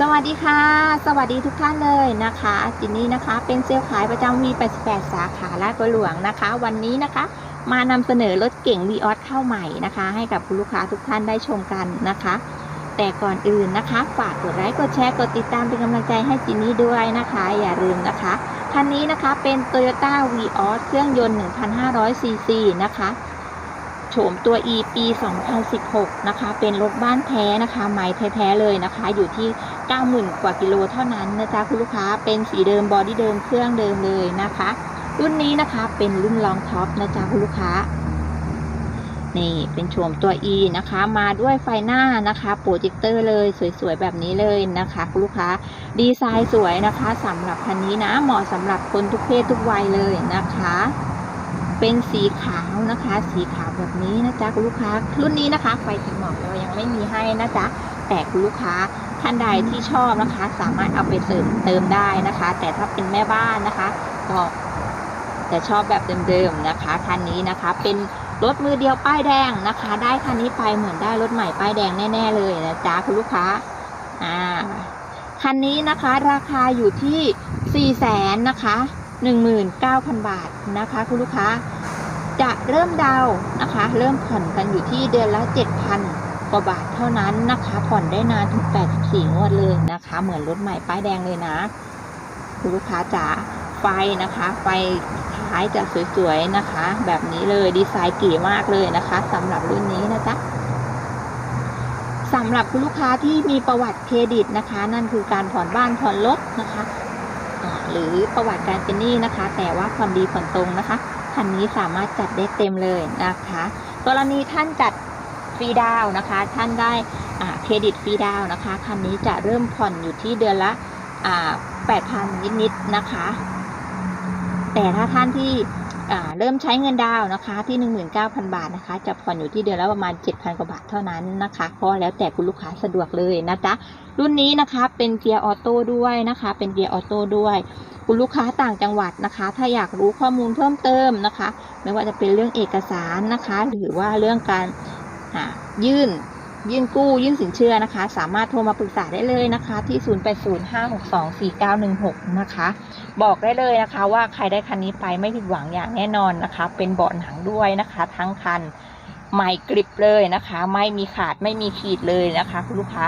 สวัสดีค่ะ สวัสดีทุกท่านเลยนะคะจินนี่นะคะ เป็นเซลล์ขายประจำ V88 สาขาลาดบัวหลวงนะคะ วันนี้นะคะ มานำเสนอรถเก่ง v ีออสเข้าใหม่นะคะ ให้กับคุณลูกค้าทุกท่านได้ชมกันนะคะ แต่ก่อนอื่นนะคะ ฝากกดไลค์กดแชร์กดติดตามเป็นกำลังใจให้จินนี่ด้วยนะคะ อย่าลืมนะคะคันนี้นะคะเป็น Toyota v ีออสเครื่องยนต์ 1,500ซีซีนะคะ โฉมตัว E ปี 2016 นะคะ เป็นรถบ้านแท้นะคะไม้แท้ๆเลยนะคะ อยู่ที่ 90,000 กว่ากิโลเท่านั้นนะจ๊ะคุณลูกค้า เป็นสีเดิมบอดี้เดิมเครื่องเดิมเลยนะคะ รุ่นนี้นะคะเป็นรุ่นลองท็อปนะจ๊ะคุณลูกค้านี่เป็นโฉมตัว E นะคะ มาด้วยไฟหน้านะคะโปรเจคเตอร์เลยสวยๆ แบบนี้เลยนะคะคุณลูกค้าดีไซน์สวยนะคะสำหรับคันนี้นะเหมาะสำหรับคนทุกเพศทุกวัยเลยนะคะ เป็นสีขาวนะคะ สีขาวแบบนี้นะจ๊ะคุณลูกค้า รุ่นนี้นะคะ ไฟถึงหมอกเรายังไม่มีให้นะจ๊ะแต่คุณลูกค้าท่านใดที่ชอบนะคะ สามารถเอาไปเสริมเติมได้นะคะ แต่ถ้าเป็นแม่บ้านนะคะก็จะชอบแบบเดิมๆนะคะคันนี้นะคะ เป็นรถมือเดียวป้ายแดงนะคะ ได้คันนี้ไปเหมือนได้รถใหม่ป้ายแดงแน่ ๆ เลยนะจ๊ะคุณลูกค้าอ่าคันนี้นะคะ ราคาอยู่ที่4 0 0แสนนะคะ 19,000 บาทนะคะ คุณลูกค้า จะเริ่มดาวนะคะ เริ่มผ่อนกันอยู่ที่เดือนละ 7,000 กว่าบาทเท่านั้นนะคะ ผ่อนได้นานถึง 84 งวดเลยนะคะ เหมือนรถใหม่ป้ายแดงเลยนะ คุณลูกค้าจ๋าไฟนะคะ ไฟท้ายจะสวยๆนะคะ แบบนี้เลยดีไซน์เก๋มากเลยนะคะสำหรับรุ่นนี้นะจ๊ะสำหรับคุณลูกค้าที่มีประวัติเครดิตนะคะ นั่นคือการผ่อนบ้านผ่อนรถนะคะ หรือประวัติการเป็นหนี้นะคะ แต่ว่าผ่อนดีผ่อนตรงนะคะคันนี้สามารถจัดได้เต็มเลยนะคะ กรณีท่านจัดฟรีดาวนะคะ ท่านได้เครดิตฟรีดาวนะคะคันนี้จะเริ่มผ่อนอยู่ที่เดือนละ8,000นิดๆนะคะ แต่ถ้าท่านที่เริ่มใช้เงินดาวน์นะคะที่ 19,000 บาทนะคะ จะผ่อนอยู่ที่เดือนละประมาณ 7,000 กว่าบาทเท่านั้นนะคะ ก็แล้วแต่คุณลูกค้าสะดวกเลยนะจ๊ะ รุ่นนี้นะคะเป็นเกียร์ออโต้ด้วยนะคะ เป็นเกียร์ออโต้ด้วยคุณลูกค้าต่างจังหวัดนะคะ ถ้าอยากรู้ข้อมูลเพิ่มเติมนะคะ ไม่ว่าจะเป็นเรื่องเอกสารนะคะ หรือว่าเรื่องการยื่นยื่นกู้ยื่นสินเชื่อนะคะ สามารถโทรมาปรึกษาได้เลยนะคะ ที่ 0805624916 นะคะ บอกได้เลยนะคะ ว่าใครได้คันนี้ไปไม่ผิดหวังอย่างแน่นอนนะคะ เป็นเบาะหนังด้วยนะคะ ทั้งคันใหม่กริบเลยนะคะ ไม่มีขาดไม่มีขีดเลยนะคะ คุณลูกค้า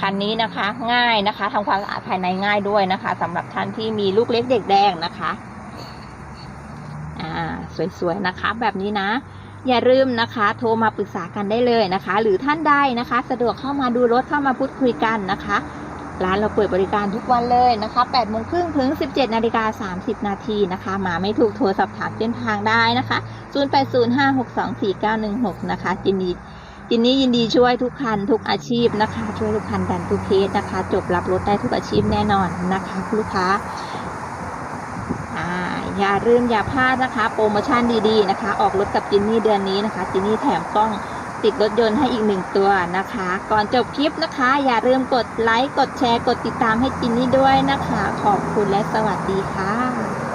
คันนี้นะคะง่ายนะคะทำความสะอาดภายในง่ายด้วยนะคะสำหรับท่านที่มีลูกเล็กเด็กแดงนะคะอ่าสวยๆนะคะ แบบนี้นะ อย่าลืมนะคะ โทรมาปรึกษากันได้เลยนะคะ หรือท่านใดนะคะ สะดวกเข้ามาดูรถเข้ามาพูดคุยกันนะคะ ร้านเราเปิดบริการทุกวันเลยนะคะ8โมงครึ่งถึง 17นาฬิกา30 นาทีนะคะ มาไม่ถูกโทรสอบถามเส้นทางได้นะคะ 0805624916 นะคะจินดี จินนี้ยินดีช่วยทุกคันทุกอาชีพนะคะ ช่วยทุกคันดันทุกเคสนะคะ จบรับรถได้ทุกอาชีพแน่นอนนะคะคุณลูกค้าอย่าลืมอย่าพลาดนะคะ โปรโมชั่นดีๆนะคะ ออกรถกับจินนี่เดือนนี้นะคะจินนี่แถมกล้องติดรถยนต์ให้อีกหนึ่งตัวนะคะ ก่อนจบคลิปนะคะ อย่าลืมกดไลค์กดแชร์กดติดตามให้จินนี่ด้วยนะคะ ขอบคุณและสวัสดีค่ะ